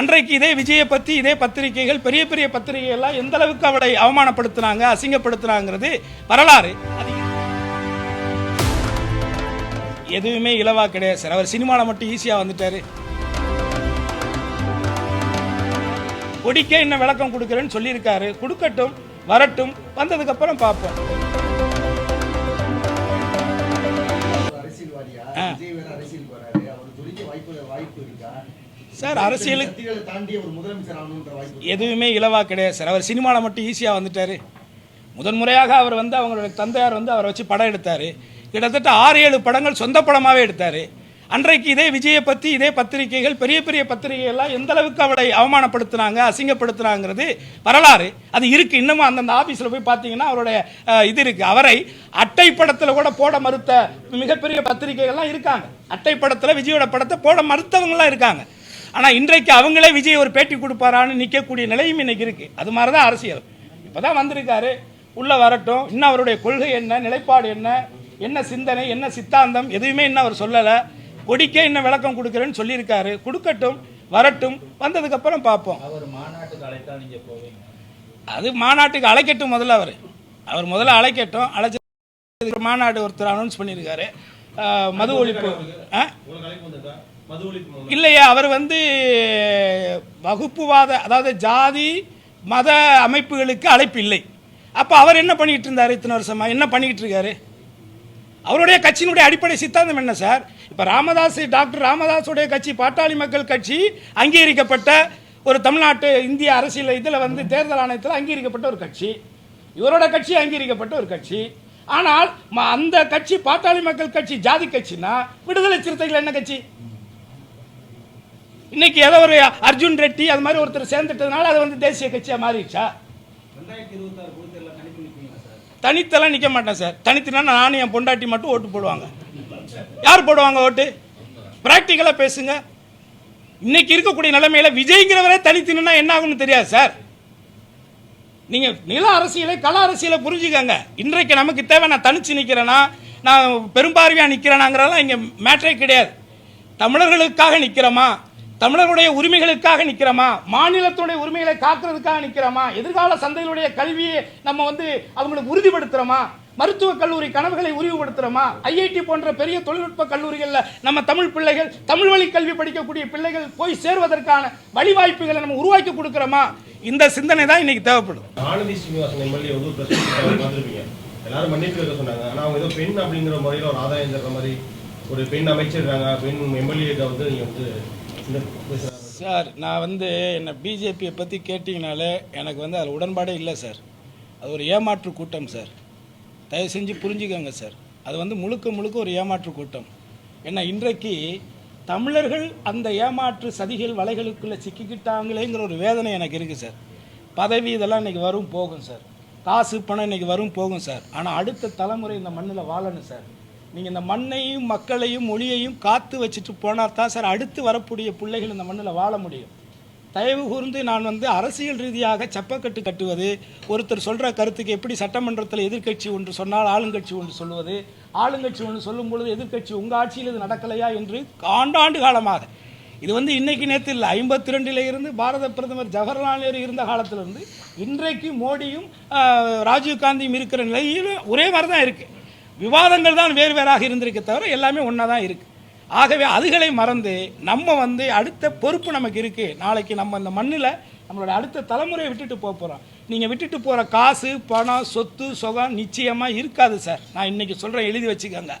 அன்றைக்கு இதே விஜயை பற்றி இதே பத்திரிகைகள் பெரிய பெரிய பத்திரிகைகள் எல்லாம் எந்த அளவுக்கு அவளை அவமானப்படுத்தினாங்க அசிங்கப்படுத்தினாங்கிறது வரலாறு. எதுவுமே இலவா கிடையாது சார். அவர் சினிமாவில் மட்டும் ஈஸியாக வந்துட்டாரு. கொடிக்கே இன்னும் விளக்கம் கொடுக்குறேன்னு சொல்லியிருக்காரு. கொடுக்கட்டும் வரட்டும் வந்ததுக்கப்புறம் பார்ப்போம். அரசியல்வாதியா. விஜய் வேற அவர் துணிக்க வாய்ப்பு வாய்ப்பு இருக்கா சார் அரசியலுக்கு சக்திகளை தாண்டி ஒரு முதலமைச்சர் ஆகணுன்ற வாய்ப்பு இருக்கா? எதுவுமே இலவா கிடையாது சார். அவர் சினிமாவில் மட்டும் ஈஸியாக வந்துட்டார். முதன்முறையாக அவர் வந்து அவங்களோட தந்தையார் வந்து அவரை வச்சு படம் எடுத்தார். கிட்டத்தட்ட ஆறு ஏழு படங்கள் சொந்த படமாகவே எடுத்தார். அன்றைக்கு இதே விஜயை பற்றி இதே பத்திரிகைகள் பெரிய பெரிய பத்திரிகைகள் எல்லாம் எந்த அளவுக்கு அவளை அவமானப்படுத்தினாங்க அசிங்கப்படுத்தினாங்கிறது வரலாறு. அது இருக்குது இன்னமும் அந்தந்த ஆஃபீஸில் போய் பார்த்தீங்கன்னா அவருடைய இது இருக்குது அவரை அட்டை படத்தில் கூட போட மறுத்த மிகப்பெரிய பத்திரிகைகள்லாம் இருக்காங்க. அட்டை படத்தில் விஜயோட படத்தை போட மறுத்தவங்களாம் இருக்காங்க. ஆனால் இன்றைக்கு அவங்களே விஜய் ஒரு பேட்டி கொடுப்பாரான்னு நிற்கக்கூடிய நிலையும் இன்னைக்கு இருக்கு. அது மாதிரி தான் அரசியல். இப்போதான் வந்திருக்காரு. உள்ள வரட்டும். இன்னும் அவருடைய கொள்கை என்ன நிலைப்பாடு என்ன என்ன சிந்தனை என்ன சித்தாந்தம் எதுவுமே இன்னும் அவர் சொல்லலை. கொடிக்கே இன்னும் விளக்கம் கொடுக்குறேன்னு சொல்லியிருக்காரு. கொடுக்கட்டும் வரட்டும். வந்ததுக்கப்புறம் பார்ப்போம். அவர் மாநாட்டுக்கு அழைத்தா நீங்க போவீங்க. அது மாநாட்டுக்கு அழைக்கட்டும் முதல்ல அவர். அவர் முதல்ல அழைக்கட்டும். அழைச்ச மாநாடு ஒருத்தர் அனௌன்ஸ் பண்ணியிருக்காரு. மது ஒழிப்பு. ஆ? இல்லையா அவர் வந்து வகுப்புவாத அதாவது ஜாதி மத அமைப்புகளுக்கு அழைப்பு இல்லை அப்போ அவர் என்ன பண்ணிட்டு இருந்தார் இத்தனை வருஷமா? என்ன பண்ணிக்கிட்டு இருக்காரு? அவருடைய கட்சியினுடைய அடிப்படை சித்தாந்தம் என்ன சார்? இப்போ ராமதாஸ் டாக்டர் ராமதாஸுடைய கட்சி பாட்டாளி மக்கள் கட்சி அங்கீகரிக்கப்பட்ட ஒரு தமிழ்நாட்டு இந்திய அரசியல் இதில் வந்து தேர்தல் ஆணையத்தில் அங்கீகரிக்கப்பட்ட ஒரு கட்சி. இவரோட கட்சி அங்கீகரிக்கப்பட்ட ஒரு கட்சி. ஆனால் ம- அந்த கட்சி பாட்டாளி மக்கள் கட்சி ஜாதி கட்சினா விடுதலை சிறுத்தைகள் என்ன கட்சி? இன்னைக்கு ஏதோ ஒரு அர்ஜுன் ரெட்டி அது மாதிரி ஒருத்தர் சேர்ந்துட்டதுனால அது வந்து தேசிய கட்சியா மாறிடுச்சா? தனித்தெல்லாம் நிக்க மாட்டேன் சார். தனித்துனா நானும் என் பொண்டாட்டி மட்டும் ஓட்டு போடுவாங்க. யார் போடுவாங்க ஓட்டு? பிராக்டிக்கலா பேசுங்க. இன்னைக்கு இருக்கக்கூடிய நிலைமையில விஜய்ங்கிறவரே தனித்துனா என்ன ஆகும்னு தெரியாது சார். நீங்க நில அரசியலை கள அரசியலை புரிஞ்சுக்கங்க. இன்றைக்கு நமக்கு தேவை நான் தனிச்சு நிக்கிறேனா நான் பெரும்பார்வையா நிக்கிறேனாங்கிறதெல்லாம் இங்க மேட்டரே கிடையாது. தமிழர்களுக்காக நிக்கிறோமா? தமிழர்களுடைய உரிமைகளுக்காக நிற்கிறோமா? மாநிலத்துடைய உரிமைகளை காக்கிறதுக்காக நிற்கிறோமா? எதிர்கால சந்தைகளுடைய கல்வியை நம்ம வந்து அவங்களுக்கு உறுதிப்படுத்துறோமா? மருத்துவக் கல்லூரி கனவுகளை உரிவுபடுத்துகிறோமா ஐஐடி போன்ற பெரிய தொழில்நுட்ப கல்லூரிகளில் நம்ம தமிழ் பிள்ளைகள் தமிழ் வழி கல்வி படிக்கக்கூடிய பிள்ளைகள் போய் சேர்வதற்கான வழிவாய்ப்புகளை நம்ம உருவாக்கி கொடுக்குறோமா? இந்த சிந்தனை தான் இன்னைக்கு தேவைப்படும். ஆனந்தி ஸ்ரீனிவாசன் எம்எல்ஏ வந்து பார்த்துருப்பீங்க. எல்லாரும் மன்னிப்பு சொன்னாங்க. ஆனால் அவங்க ஏதோ பெண் அப்படிங்கிற முறையில் ஒரு ஆதாயம் தர்ற மாதிரி ஒரு பெண் அமைச்சர் இருக்காங்க. பெண் எம்எல்ஏ வந்து நீங்கள் வந்து சார் நான் வந்து என்னை பிஜேபியை பற்றி கேட்டிங்கனாலே எனக்கு வந்து அதில் உடன்பாடே இல்லை சார். அது ஒரு ஏமாற்று கூட்டம் சார். தயவு செஞ்சு புரிஞ்சுக்கோங்க சார். அது வந்து முழுக்க முழுக்க ஒரு ஏமாற்று கூட்டம். ஏன்னா இன்றைக்கு தமிழர்கள் அந்த ஏமாற்று சதிகள் வலைகளுக்குள்ளே சிக்கிக்கிட்டாங்களேங்கிற ஒரு வேதனை எனக்கு இருக்குது சார். பதவி இதெல்லாம் இன்றைக்கி வரும் போகும் சார். காசு பணம் இன்றைக்கி வரும் போகும் சார். ஆனால் அடுத்த தலைமுறை இந்த மண்ணில் வாழணும் சார். நீங்கள் இந்த மண்ணையும் மக்களையும் மொழியையும் காத்து வச்சுட்டு போனால் தான் சார் அடுத்து வரக்கூடிய பிள்ளைகள் இந்த மண்ணில் வாழ முடியும். தயவு கூர்ந்து நான் வந்து அரசியல் ரீதியாக செப்பக்கட்டு கட்டுவது ஒருத்தர் சொல்கிற கருத்துக்கு எப்படி சட்டமன்றத்தில் எதிர்க்கட்சி ஒன்று சொன்னால் ஆளுங்கட்சி ஒன்று சொல்லுவது ஆளுங்கட்சி ஒன்று சொல்லும் பொழுது எதிர்க்கட்சி உங்கள் ஆட்சியில் இது நடக்கலையா என்று ஆண்டாண்டு காலமாக. இது வந்து இன்னைக்கு நேற்று இல்லை ஐம்பத்தி ரெண்டில் இருந்து பாரத பிரதமர் ஜவஹர்லால் நேரு இருந்த காலத்திலிருந்து இன்றைக்கு மோடியும் ராஜீவ்காந்தியும் ராஜீவ் காந்தியும் இருக்கிற நிலையில் ஒரே மாதிரி தான் இருக்குது விவாதங்கள் தான் வேறு வேறாக இருந்திருக்க தவிர எல்லாமே ஒன்றா தான் இருக்குது ஆகவே அதுகளை மறந்து நம்ம வந்து அடுத்த பொறுப்பு நமக்கு இருக்குது நாளைக்கு நம்ம இந்த மண்ணில் நம்மளோட அடுத்த தலைமுறையை விட்டுட்டு போக போகிறோம் நீங்கள் விட்டுட்டு போகிற காசு பணம் சொத்து சுகம் நிச்சயமாக இருக்காது சார். நான் இன்றைக்கி சொல்கிறேன் எழுதி வச்சுக்கோங்க.